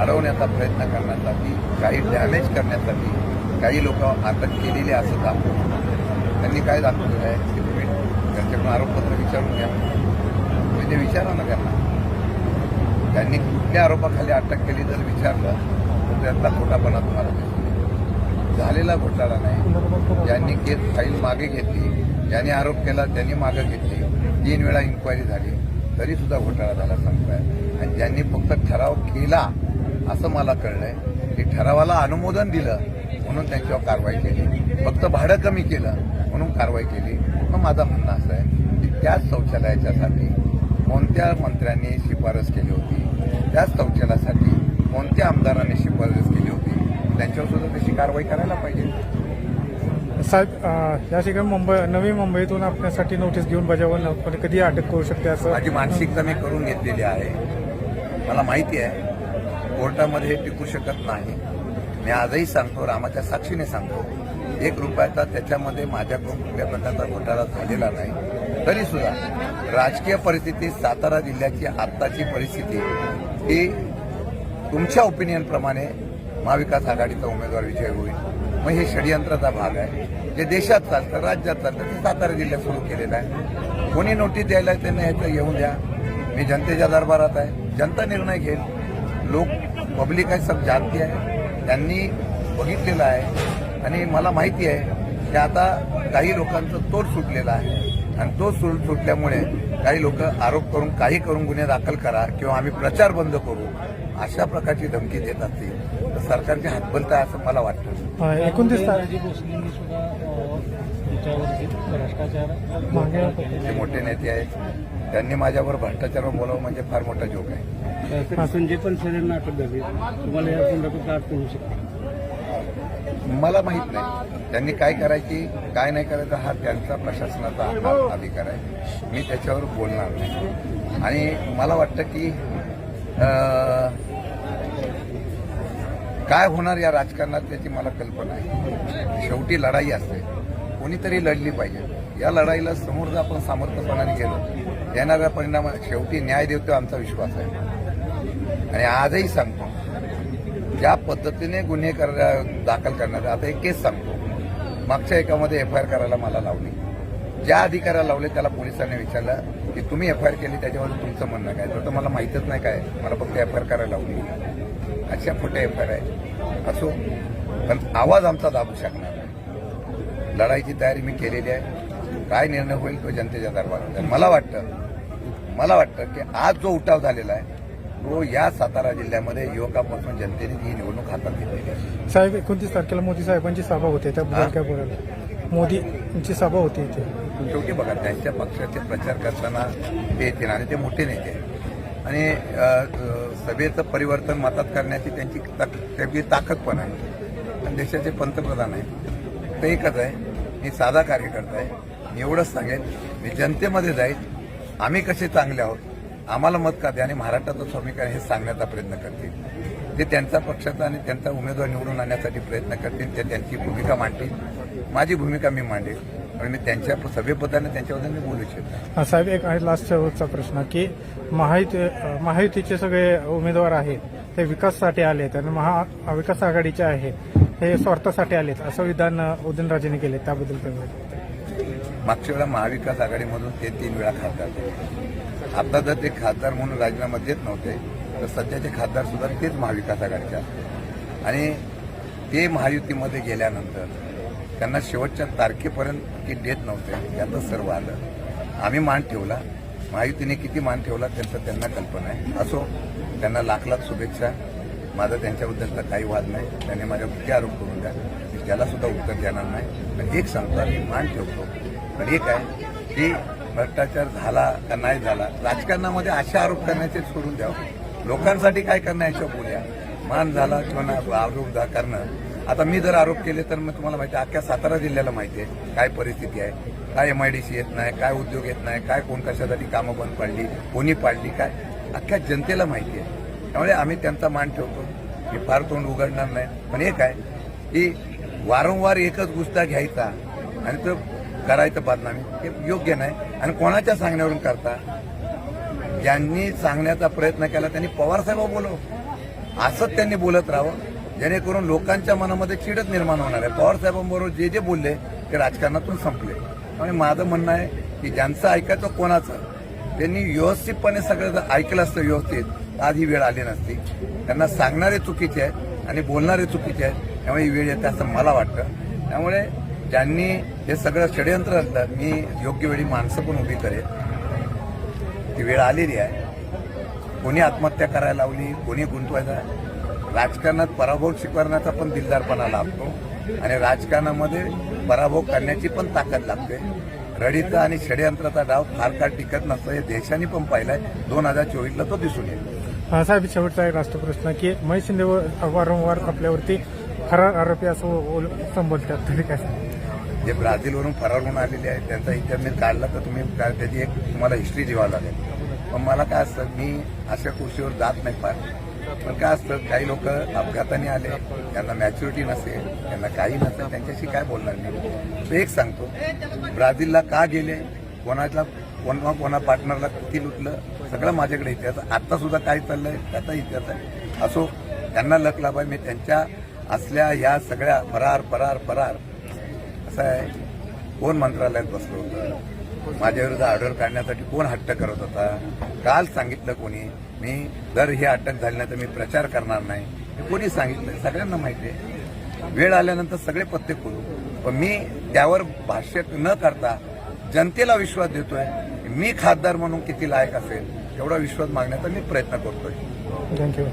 अडवण्याचा प्रयत्न करण्यासाठी काही डॅमेज करण्यासाठी काही लोक अटक केलेली असं दाखवून त्यांनी काय दाखवलेलं आहे की तुम्ही त्यांच्याकडून आरोपपत्र विचारून घ्या. तुम्ही ते विचारा ना त्यांना. त्यांनी कुठल्या आरोपाखाली अटक केली जर विचारलं तर त्यातला खोटापणा तुम्हाला झालेला घोटाळा नाही. ज्यांनी केस फाईल मागे घेतली ज्यांनी आरोप केला त्यांनी मागे घेतली. तीन वेळा इन्क्वायरी झाली. तरी सुद्धा घोटाळा झाला सांगताय आणि ज्यांनी फक्त ठराव केला असं मला कळलंय. की ठरावाला अनुमोदन दिलं म्हणून त्यांच्यावर कारवाई केली. फक्त भाडं कमी केलं म्हणून कारवाई केली. मग माझं म्हणणं असं आहे की त्याच शौचालयाच्यासाठी कोणत्या मंत्र्यांनी शिफारस केली होती? त्याच शौचालयासाठी कोणत्या आमदारांनी शिफारस केली होती? त्यांच्यावर सुद्धा तशी कारवाई करायला पाहिजे. साहेब या ठिकाणी मुंबई नवी मुंबईतून आपल्यासाठी नोटीस घेऊन बजावून कधी अटक करू शकते असं? माझी मानसिकता मी करून घेतलेली आहे. मला माहिती आहे. कोर्टामध्ये हे टिकू शकत नाही. मी आजही सांगतो रामाच्या साक्षीने सांगतो. एक रुपयाचा त्याच्यामध्ये माझ्याकडून कुठल्या प्रकारचा घोटाळा झालेला नाही. तरी सुद्धा राजकीय परिस्थिती सातारा जिल्ह्याची आत्ताची परिस्थिती ही तुमच्या ओपिनियनप्रमाणे महाविकास आघाडीचा उमेदवार विजय होईल. मग हे षडयंत्राचा भाग आहे. जे देशात चालतं राज्यात चालतं ते सातारा जिल्ह्यात सुरू केलेलं आहे. कोणी नोटीस द्यायला त्यांना याचं येऊन द्या. मी जनतेच्या दरबारात आहे. जनता निर्णय घेईल. लोक पब्लिक आहे सब जानती आहे. त्यांनी बघितलेलं आहे. आणि मला माहिती आहे की आता काही लोकांचं तोड सुटलेला आहे. आणि तो सूट सुटल्यामुळे काही लोक आरोप करून काही करून गुन्हे दाखल करा किंवा आम्ही प्रचार बंद करू अशा प्रकारची धमकी देत असतील सरकारचे हातबलता आहे असं मला वाटतं. एकोणतीस भ्रष्टाचार मोठे नेते आहेत. त्यांनी माझ्यावर भ्रष्टाचारावर बोलावं म्हणजे फार मोठा जोक आहे. संजय पण सरेंना अटक झाली तुम्हाला या संदर्भात काय अडचण होऊ शकते? मला माहीत नाही. त्यांनी काय करायची काय नाही करायचं हा त्यांचा प्रशासनाचा हा अधिकार आहे. मी त्याच्यावर बोलणार नाही. आणि मला वाटतं की काय होणार या राजकारणात त्याची मला कल्पना आहे. शेवटी लढाई असते. कोणीतरी लढली पाहिजे. या लढाईला समोर जर आपण सामर्थ्यपणाने गेलो. येणाऱ्या परिणामात शेवटी न्याय देतो आमचा विश्वास आहे. आणि आजही सांगतो ज्या पद्धतीने गुन्हे कर दाखल करण्यात आता एक केस सांगतो. मागच्या एकामध्ये एफ आय आर करायला मला लावली. ज्या अधिकाऱ्याला लावले त्याला पोलिसांनी विचारलं की तुम्ही एफ आय आर केली त्याच्यावर तुमचं म्हणणं काय? तर मला माहीतच नाही काय. मला फक्त एफ आय आर करायला लावली. अशा खोट्या एफ आय आर आहे असो पण आवाज आमचा दाबू शकणार नाही. लढाईची तयारी मी केलेली आहे. काय निर्णय होईल तो जनतेच्या दरबारात. मला वाटतं मला वाटतं की आज जो उठाव झालेला आहे तो या सातारा जिल्ह्यामध्ये युवकापासून जनतेने ही निवडणूक हातात घेतलेली आहे. साहेब एकोणतीस तारखेला मोदी साहेबांची सभा होते. त्याबद्दल काय मोदींची सभा होती इथे. शेवटी बघा त्यांच्या पक्षाचे प्रचार करताना ते येतील आणि ते मोठे नेते आणि सभेचं परिवर्तन मतात करण्याची त्यांची ताक- त्यांची ताकद पण आहे. आणि देशाचे पंतप्रधान आहेत. ते एकच आहे मी साधा कार्यकर्ता आहे. मी एवढंच सांगेन मी जनतेमध्ये जाईल. आम्ही कसे चांगले आहोत आम्हाला मत का द्या आणि महाराष्ट्राचं समीकरण हे सांगण्याचा प्रयत्न करतील. ते त्यांचा पक्षाचा आणि त्यांचा उमेदवार निवडून आणण्यासाठी प्रयत्न करतील ते त्यांची भूमिका मांडतील. माझी भूमिका मी मांडेल. आणि मी त्यांच्या सभेपदाने त्यांच्याबद्दल मी बोलू इच्छितो. साहेब एक आहे लास्ट शेवटचा प्रश्न की महायुती महायुतीचे सगळे उमेदवार आहेत ते विकासासाठी आलेत आणि महा विकास आघाडीचे आहेत हे स्वार्थासाठी आलेत असं विधान उदयनराजेंनी केले त्याबद्दल? मागच्या वेळा महाविकास आघाडीमधून ते तीन वेळा खासदार झाले. आता जर ते खासदार म्हणून राजीनामा देत नव्हते तर सध्याचे खासदार सुद्धा तेच महाविकास आघाडीचे आहेत आणि ते महायुतीमध्ये गेल्यानंतर त्यांना शेवटच्या तारखेपर्यंत की देत नव्हते यातच सर्व आलं. आम्ही मान ठेवला. महायुतीने किती मान ठेवला त्यांचं त्यांना कल्पना आहे. असो त्यांना लाख लाख शुभेच्छा. माझा त्यांच्याबद्दलचा काही वाद नाही. त्याने माझ्या किती आरोप करून द्या. मी त्याला सुद्धा उत्तर देणार नाही. पण एक सांगतो मी मान ठेवतो. पण एक आहे की भ्रष्टाचार झाला का नाही झाला राजकारणामध्ये असे आरोप करण्याचे सोडून द्यावं. लोकांसाठी काय करणं याच्यावर बोलूया मान झाला किंवा आरोप जा- करणं. आता मी जर आरोप केले तर मग तुम्हाला माहिती आहे अख्ख्या सातारा जिल्ह्याला माहिती आहे काय परिस्थिती आहे. काय एमआयडीसी येत नाही काय उद्योग येत नाही काय कोण कशासाठी कामं बंद पाडली कोणी पाडली काय? अख्ख्या जनतेला माहिती आहे. त्यामुळे आम्ही त्यांचा मान ठेवतो की फार तोंड उघडणार नाही. पण एक आहे की वारंवार एकच गुस्ता घ्यायचा आणि तो करायचं बदनामी हे योग्य नाही. आणि कोणाच्या सांगण्यावरून करता? ज्यांनी सांगण्याचा प्रयत्न केला त्यांनी पवारसाहेब बोलव. असंच त्यांनी बोलत राहावं. जेणेकरून लोकांच्या मनामध्ये चिडच निर्माण होणार आहे. पवारसाहेबांबरोबर जे जे बोलले ते राजकारणातून संपले. त्यामुळे माझं म्हणणं आहे की ज्यांचं ऐकायचं कोणाचं त्यांनी व्यवस्थितपणे सगळं जर ऐकलं असतं व्यवस्थित. आज ही वेळ आली नसती. त्यांना सांगणारे चुकीचे आहे आणि बोलणारे चुकीचे आहे त्यामुळे ही वेळ येते असं मला वाटतं. त्यामुळे ज्यांनी हे सगळं षडयंत्र असलं मी योग्य वेळी माणसं पण उभी करेन. ती वेळ आलेली आहे. कोणी आत्महत्या करायला लावली कोणी गुंतवायचा राजकारणात पराभव स्वीकारण्याचा पण दिलदारपणा लागतो आणि राजकारणामध्ये पराभव करण्याची पण ताकद लागते. रडीचा आणि षडयंत्राचा डाव फार काळ टिकत नसतो हे देशाने पण पाहिलाय. दोन हजार चोवीसला तो दिसून येईल. साहेब शेवटचा एक राष्ट्र प्रश्न की महेश शिंदे वारंवार आपल्यावरती फरार आरोपी असं संबोधतात. तरी काय? जे ब्राझीलवरून फरार होऊन आलेले आहेत त्यांचा मी काढला तर तुम्ही त्याची एक तुम्हाला हिस्ट्री जीवावं लागेल. पण मला काय असतं मी अशा खुर्शीवर जात नाही फार. पण काय असतं काही लोक अपघाताने आले त्यांना मॅच्युरिटी नसेल त्यांना काही नसेल त्यांच्याशी काय बोलणार नाही. तो एक सांगतो ब्राझीलला का गेले कोणाला कोणा कोणा पार्टनरला किती लुटलं सगळं माझ्याकडे इतिहास आहे. आत्ता सुद्धा काय चाललंय त्याचा इतिहास आहे. असो त्यांना लक लाभाय मी त्यांच्या असल्या या सगळ्या फरार फरार फरार असं आहे. कोण मंत्रालयात बसलो होतं? माझ्या विरुद्ध ऑर्डर काढण्यासाठी कोण हट्ट करत होता? काल सांगितलं कोणी? मी जर ही अटक झाली नाही तर मी प्रचार करणार नाही. हे कोणी सांगितलं? सगळ्यांना माहिती आहे. वेळ आल्यानंतर सगळे पत्ते खोलू. पण मी त्यावर भाष्य न करता जनतेला विश्वास देतोय. मी खासदार म्हणून किती लायक असेल एवढा विश्वास मागण्याचा मी प्रयत्न करतोय. थँक्यू